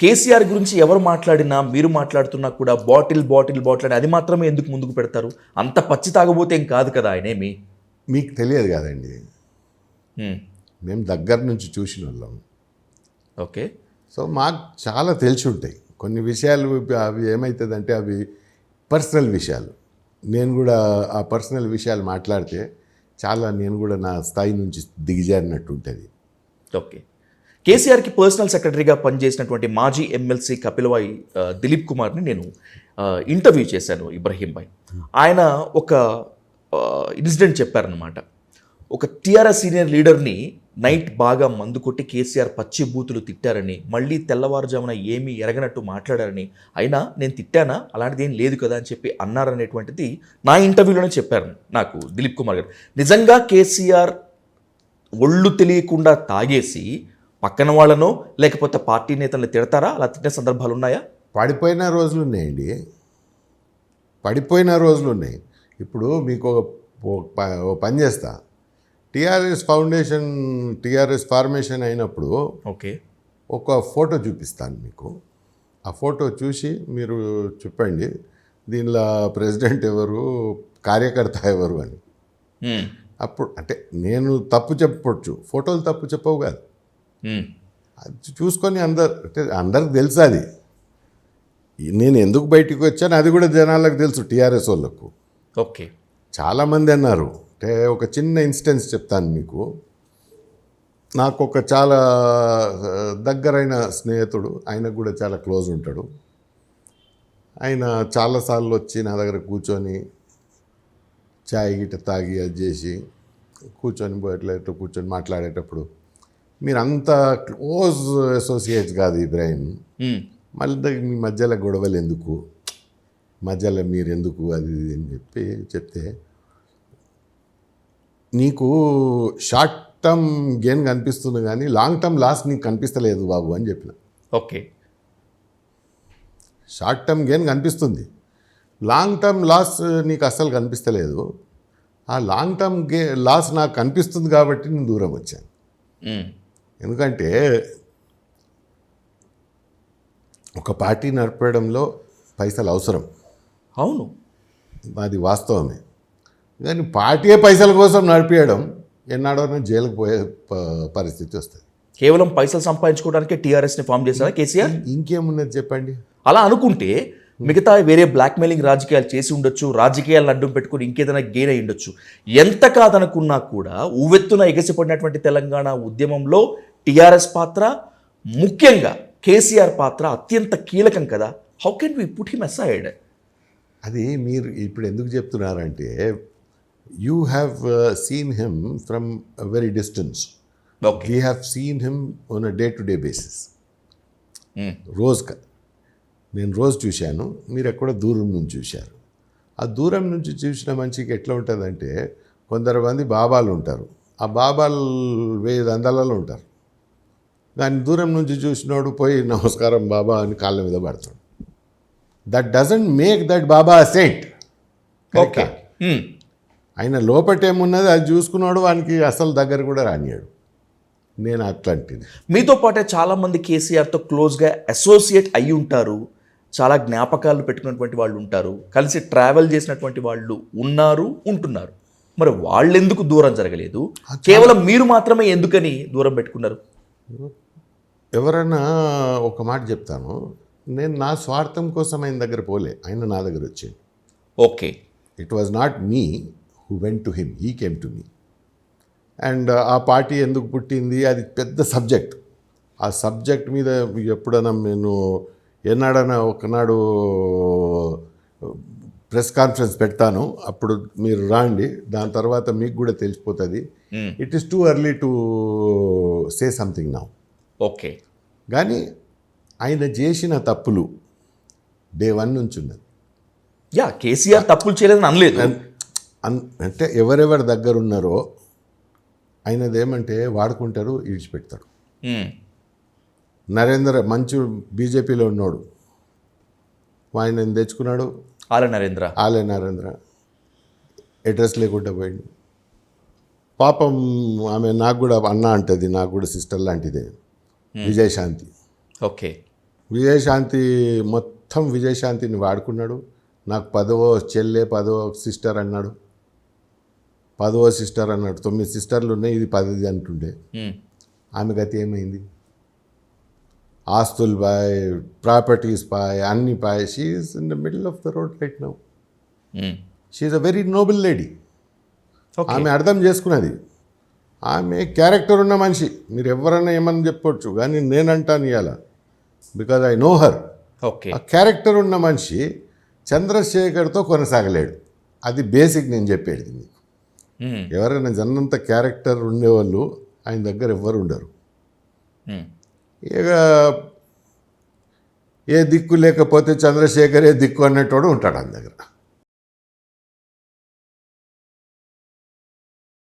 కేసీఆర్ గురించి ఎవరు మాట్లాడినా మీరు మాట్లాడుతున్నా కూడా బాటిల్ బాటిల్ బాటిల్ అని అది మాత్రమే ఎందుకు ముందుకు పెడతారు? అంత పచ్చి తాగబోతే ఏం కాదు కదా ఆయనేమి? మీకు తెలియదు కదండి. మేము దగ్గర నుంచి చూసిన వాళ్ళం. ఓకే. సో మాకు చాలా తెలిసి ఉంటాయి. కొన్ని విషయాలు అవి ఏమవుతుందంటే అవి పర్సనల్ విషయాలు. నేను కూడా ఆ పర్సనల్ విషయాలు మాట్లాడితే చాలా నేను కూడా నా స్థాయి నుంచి దిగజారినట్టు ఉంటుంది. ఓకే. కేసీఆర్కి పర్సనల్ సెక్రటరీగా పనిచేసినటువంటి మాజీ ఎమ్మెల్సీ కపిలవాయి దిలీప్ కుమార్ని నేను ఇంటర్వ్యూ చేశాను ఇబ్రహీంభాయ్ ఆయన ఒక ఇన్సిడెంట్ చెప్పారనమాట ఒక టీఆర్ఎస్ సీనియర్ లీడర్ని నైట్ బాగా మందు కొట్టి కేసీఆర్ పచ్చి బూతులు తిట్టారని మళ్ళీ తెల్లవారుజామున ఏమీ ఎరగనట్టు మాట్లాడారని అయినా నేను తిట్టానా? అలాంటిది ఏం లేదు కదా అని చెప్పి అన్నారనేటువంటిది నా ఇంటర్వ్యూలోనే చెప్పారు నాకు దిలీప్ కుమార్ గారు. నిజంగా కేసీఆర్ ఒళ్ళు తెలియకుండా తాగేసి పక్కన వాళ్ళనో లేకపోతే పార్టీ నేతలను తిడతారా? అలా తిట్టిన సందర్భాలు ఉన్నాయా? పడిపోయిన రోజులు ఉన్నాయండి పడిపోయిన రోజులు ఉన్నాయి ఇప్పుడు మీకు ఒక పని చేస్తా. టీఆర్ఎస్ ఫౌండేషన్ టీఆర్ఎస్ ఫార్మేషన్ అయినప్పుడు ఓకే. ఒక ఫోటో చూపిస్తాను మీకు. ఆ ఫోటో చూసి మీరు చెప్పండి దీనిలో ప్రెసిడెంట్ ఎవరు కార్యకర్త ఎవరు అని. అప్పుడు అంటే నేను తప్పు చెప్పవచ్చు ఫోటోలు తప్పు చెప్పవు కాదు. చూసుకొని అందరు అంటే అందరికి తెలుసు అది. నేను ఎందుకు బయటికి వచ్చాను అది కూడా జనాలకు తెలుసు టీఆర్ఎస్ వాళ్ళకు. ఓకే. చాలామంది అన్నారు అంటే ఒక చిన్న ఇన్స్టెన్స్ చెప్తాను మీకు. నాకు ఒక చాలా దగ్గరైన స్నేహితుడు ఆయనకు కూడా చాలా క్లోజ్ ఉంటాడు. ఆయన చాలాసార్లు వచ్చి నా దగ్గర కూర్చొని చాయ్ గిట్ట తాగి అది చేసి కూర్చొని ఇట్లా ఇట్లా కూర్చొని మాట్లాడేటప్పుడు మీరు అంత క్లోజ్ అసోసియేట్స్ కాదు ఇబ్రాహిం. మళ్ళీ మీ మధ్యలో గొడవలు ఎందుకు? మధ్యలో మీరు ఎందుకు అది ఇది అని చెప్పి చెప్తే నీకు షార్ట్ టర్మ్ గెయిన్ కనిపిస్తుంది కానీ లాంగ్ టర్మ్ లాస్ నీకు కనిపిస్తలేదు బాబు అని చెప్పిన. ఓకే. షార్ట్ టర్మ్ గెయిన్ కనిపిస్తుంది. లాంగ్ టర్మ్ లాస్ నీకు అస్సలు కనిపిస్తలేదు. ఆ లాంగ్ టర్మ్ గే లాస్ నాకు కనిపిస్తుంది కాబట్టి నేను దూరం వచ్చాను. ఎందుకంటే ఒక పార్టీ నడపడంలో పైసలు అవసరం. అవును. అది వాస్తవమే. కానీ పార్టీ పైసల కోసం నడిపించడం ఎన్నాడోనో జైలుకు పోయే పరిస్థితి వస్తుంది. కేవలం పైసలు సంపాదించుకోవడానికి టీఆర్ఎస్ని ఫామ్ చేశారా కేసీఆర్? ఇంకేమున్నది చెప్పండి? అలా అనుకుంటే మిగతా వేరే బ్లాక్మెయిలింగ్ రాజకీయాలు చేసి ఉండొచ్చు రాజకీయాలను అడ్డం పెట్టుకుని ఇంకేదైనా గెయిన్ అయి ఉండొచ్చు. ఎంత కాదనుకున్నా కూడా ఉవ్వెత్తున ఎగసిపడినటువంటి తెలంగాణ ఉద్యమంలో టీఆర్ఎస్ పాత్ర ముఖ్యంగా కేసీఆర్ పాత్ర అత్యంత కీలకం కదా. How can we put him aside అది మీరు ఇప్పుడు ఎందుకు చెప్తున్నారంటే you have seen him from very distance we have seen him on a day to day basis రోజు నేను రోజు చూశాను మీరు ఎక్కడో దూరం నుంచి చూశారు. ఆ దూరం నుంచి చూసిన మనిషికి ఎట్లా ఉంటుందంటే కొందరు మంది బాబాలు ఉంటారు. ఆ బాబాలు వెయ్యి దందాలలో ఉంటారు. దాన్ని దూరం నుంచి చూసినోడు పోయి నమస్కారం బాబా అని కాళ్ళ మీద పడతాడు. That doesn't make that baba saint okay ఆయన లోపటేమున్నది అది చూసుకున్నాడు వానికి అసలు దగ్గర కూడా రానియాడు నేను అట్లాంటిది. మీతో పాటే చాలామంది కేసీఆర్తో క్లోజ్గా అసోసియేట్ అయి ఉంటారు. చాలా జ్ఞాపకాలు పెట్టుకున్నటువంటి వాళ్ళు ఉంటారు. కలిసి ట్రావెల్ చేసినటువంటి వాళ్ళు ఉన్నారు ఉంటున్నారు. మరి వాళ్ళెందుకు దూరం జరగలేదు? కేవలం మీరు మాత్రమే ఎందుకని దూరం పెట్టుకున్నారు? ఎవరైనా ఒక మాట చెప్తాను నేను నా స్వార్థం కోసం ఆయన దగ్గర పోలే ఆయన నా దగ్గర వచ్చింది okay. It was not me who went to him he came to me and ఆ పార్టీ ఎందుకు పుట్టింది అది పెద్ద సబ్జెక్ట్. ఆ సబ్జెక్ట్ మీద ఎప్పుడైనా నేను ఎన్నాడైనా ఒకనాడు ప్రెస్ కాన్ఫరెన్స్ పెడతాను అప్పుడు మీరు రాండి దాని తర్వాత మీకు కూడా తెలిసిపోతుంది. It is too early to say something now okay. కానీ ఆయన చేసిన తప్పులు డే వన్ నుంచి ఉన్నది. యా కేసీఆర్ తప్పులు చేయలేదని అనలేదు. అన్- అంటే ఎవరెవరి దగ్గర ఉన్నారో ఆయనది ఏమంటే వాడుకుంటారు ఇడిచిపెడతాడు. నరేంద్ర మంచి బీజేపీలో ఉన్నాడు. ఆయన తెచ్చుకున్నాడు? ఆల నరేంద్ర. ఆలయ నరేంద్ర. అడ్రస్ లేకుండా పోయింది పాపం ఆమె నాకు కూడా అన్న అంటది నాకు కూడా సిస్టర్ లాంటిదే. విజయశాంతి ఓకే విజయశాంతి మొత్తం విజయశాంతిని వాడుకున్నాడు. నాకు పదవో చెల్లె పదవో సిస్టర్ అన్నాడు. పదవో సిస్టర్ అన్నాడు. తొమ్మిది సిస్టర్లు ఉన్నాయి ఇది పదది అంటుండే. ఉమ్, ఆమె గతి ఏమైంది? ఆస్తులు పాయ్ ప్రాపర్టీస్ పాయ్ అన్ని పాయ్ she's in the middle of the road right now um. She's a very noble lady ఆమె అర్థం చేసుకున్నది. ఆమె క్యారెక్టర్ ఉన్న మనిషి. మీరు ఎవరైనా ఏమని చెప్పొచ్చు కానీ నేనంటాను ఇవాళ because I know her okay ఆ క్యారెక్టర్ ఉన్న మనిషి చంద్రశేఖర్తో కొనసాగలేడు. అది బేసిక్ నేను చెప్పేది మీకు. ఉమ్, ఎవరైనా జన్నంత క్యారెక్టర్ ఉండేవాళ్ళు ఆయన దగ్గర ఎవ్వరు ఉండరు. ఉమ్. ఇక ఏ దిక్కు లేకపోతే చంద్రశేఖరే దిక్కు అన్నట్టు ఉంటాడు ఆయన దగ్గర.